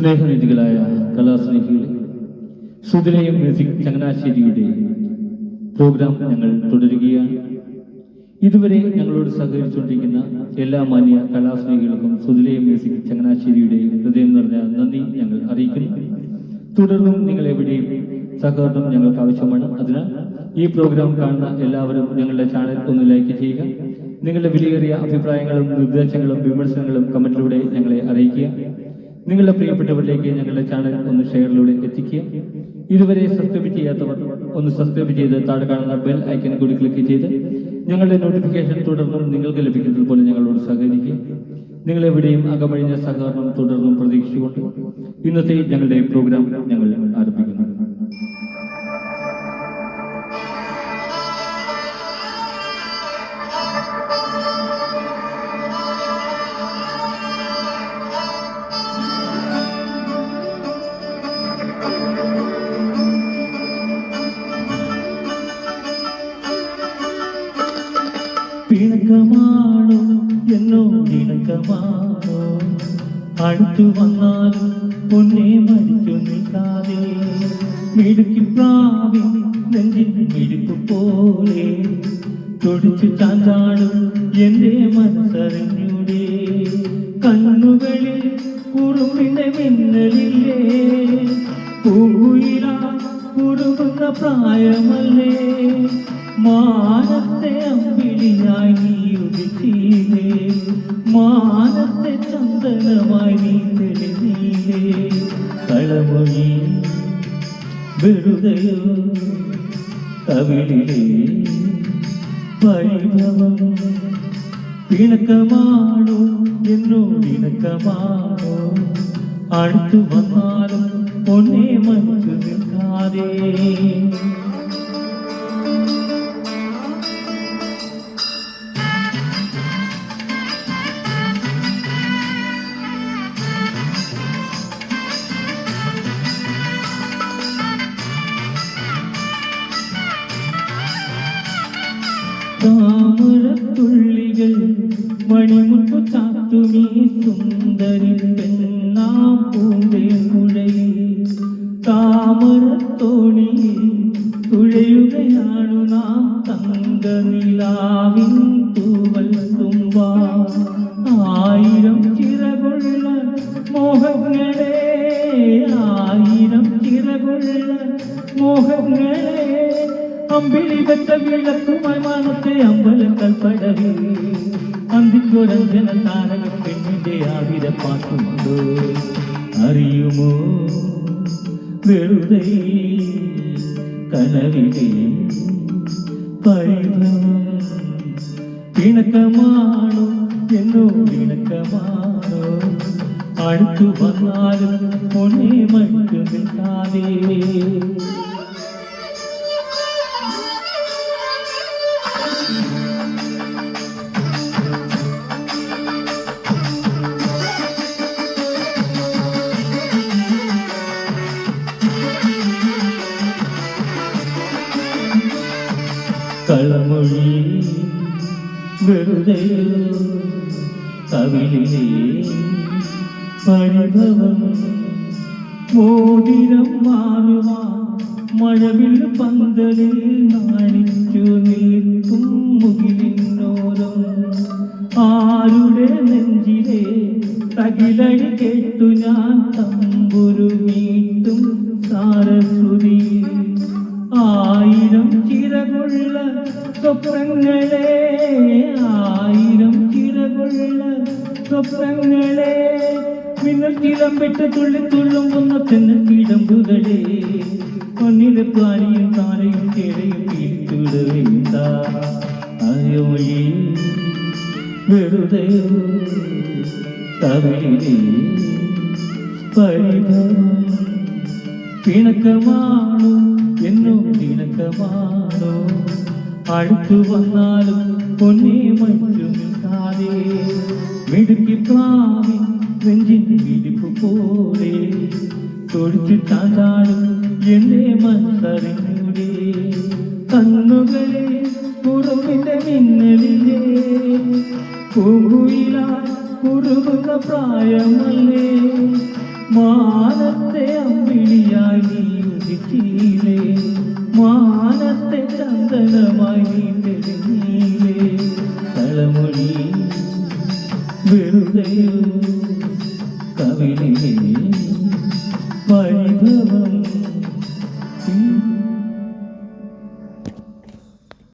സ്നേഹനിധികളായ കലാസ്നേഹികളെ സുതിലയം music ചങ്ങനാശ്ശേരിയുടെ programme ഞങ്ങൾ തുടരുകയാണ്. ഇതുവരെ ഞങ്ങളോട് സഹകരിച്ചുകൊണ്ടിരിക്കുന്ന എല്ലാ മാന്യ കലാസ്നേഹികൾക്കും സുതിലയം മ്യൂസിക് ചങ്ങനാശ്ശേരിയുടെ ഹൃദയം നിറഞ്ഞ നന്ദി ഞങ്ങൾ അറിയിക്കുന്നു. തുടർന്നും നിങ്ങൾ എവിടെയും സഹകരണം ഞങ്ങൾക്ക് ആവശ്യമാണ്. അതിനാൽ ഈ പ്രോഗ്രാം കാണുന്ന എല്ലാവരും ഞങ്ങളുടെ ചാനൽ ഒന്ന് ലൈക്ക് ചെയ്യുക. നിങ്ങളുടെ വിലയേറിയ അഭിപ്രായങ്ങളും നിർദ്ദേശങ്ങളും വിമർശനങ്ങളും കമന്റിലൂടെ ഞങ്ങളെ അറിയിക്കുക. നിങ്ങളുടെ പ്രിയപ്പെട്ടവരിലേക്ക് ഞങ്ങളുടെ ചാനൽ ഒന്ന് ഷെയറിലൂടെ എത്തിക്കുക. ഇതുവരെ സബ്സ്ക്രൈബ് ചെയ്യാത്തവർ ഒന്ന് സബ്സ്ക്രൈബ് ചെയ്ത് താഴെ കാണുന്ന ബെൽ ഐക്കൺ കൂടി ക്ലിക്ക് ചെയ്ത് ഞങ്ങളുടെ നോട്ടിഫിക്കേഷൻ തുടർന്നും നിങ്ങൾക്ക് ലഭിക്കുന്നത് പോലെ ഞങ്ങളോട് സഹകരിക്കുക. നിങ്ങളെവിടെയും അകമഴിഞ്ഞ സഹകരണം തുടർന്നും പ്രതീക്ഷിച്ചുകൊണ്ട് ഇന്നത്തെ ഞങ്ങളുടെ പ്രോഗ്രാം ഞങ്ങൾ ആരംഭിക്കുന്നു. പിണക്കമാണോ എന്നോട് ഇണക്കമാണോ? അടുത്തു വന്നാലും പൊന്നെ മരിച്ചു നിൽക്കാതെ. മിടുക്കി പ്രാവി നെഞ്ചിൽ മിടുക്ക് പോലെ. തൊടിച്ചു ചാഞ്ചാടും എന്റെ മനസ്സറിഞ്ഞൂടെ. കണ്ണുകളിൽ കുറുമിന്റെ മിന്നലില്ലേ? പൂയില കുറുകുന്ന പ്രായമല്ലേ? മാനത്തെ അമ്പിളിയായി നീ ഉദിച്ചീലേ? മാനത്തെ ചന്ദനമായി നീ തെളിഞ്ഞീലേ? കളമൊഴി വെറുതയോ കവിളിലേ പരിഭവം പിണക്കമാണോ? എന്നോ പിണക്കമാണോ അടുത്തു വന്നാലും പൊന്നെ മറ്റു നിൽക്കാതെ. താമരത്തുള്ളികൾ മണിമുട്ടു താത്തുമീ സുന്ദരി പെണ്ണാ പൂവേ ആയിരം ചിറകുള്ള മോഹങ്ങളെ ആയിരം ചിറകുള്ള മോഹങ്ങളെ അമ്പിളി വെച്ച വിളക്കുമായി മനത്തെ അമ്പലക്കൽ പടവി അന്തിക്കൊരഞ്ജന താരക പെണ്ണിന്റെ ആവിര പാട്ടുണ്ടോ അറിയുമോ? വെറുതെ കനവിലെ പരിഭവം പിണക്കമാണോ? എന്നോ ഇണക്കമാണോ അടുത്തു വന്നാലും പൊന്നെ മറ്റു നിൽക്കാതെ. കളമൊഴി വെറുതെ കവിളിലെ പരിഭവം മോതിരം മാറുവാ മഴവിൽ പന്തലിൽ നാണിച്ചു നിൽക്കും മുകിലിന്നോരം ആരുടെ നെഞ്ചിലെ തകിലടി കേട്ടു ഞാൻ തമ്പുരു മീട്ടും സാരസ്വതി ആയിരം ചിറകുള്ള സ്വപ്നങ്ങളെ ആയിരം ചിറകുള്ള സ്വപ്നങ്ങളെ മിന്നൽ കിളമ്പിട്ട് തുള്ളി തുള്ളുമ്പുന്ന തെന്നൽ കിടമ്പുകളെ ഒന്നിലെ പാലിയും താരയും കേടയും കീഴ്ത്തുടവേണ്ട അയോഴി വെറുതെ കവിളിലെ പരിത പിണക്കമാണോ? എന്നോട് പിണക്കമാണോ? അടുത്തു വന്നാലും പൊന്നെ മറ്റും നിൽക്കാതെ മിടുക്കി പ്ലാവി നെഞ്ചിൻ മിടിപ്പ് പോലെ തൊഴിച്ചു ചാചാടും എന്റെ മനസ്സറിഞ്ഞൂടെ. കണ്ണുകളെ കുറുമിന്റെ മിന്നലിലെ പൂയില കുറുകുന്ന പ്രായമല്ലേ. മാനത്തെ അമ്പിളിയായി നീ മാനത്തെ ചന്ദനമായി നീ തെളിഞ്ഞില്ലേ പരിഭവം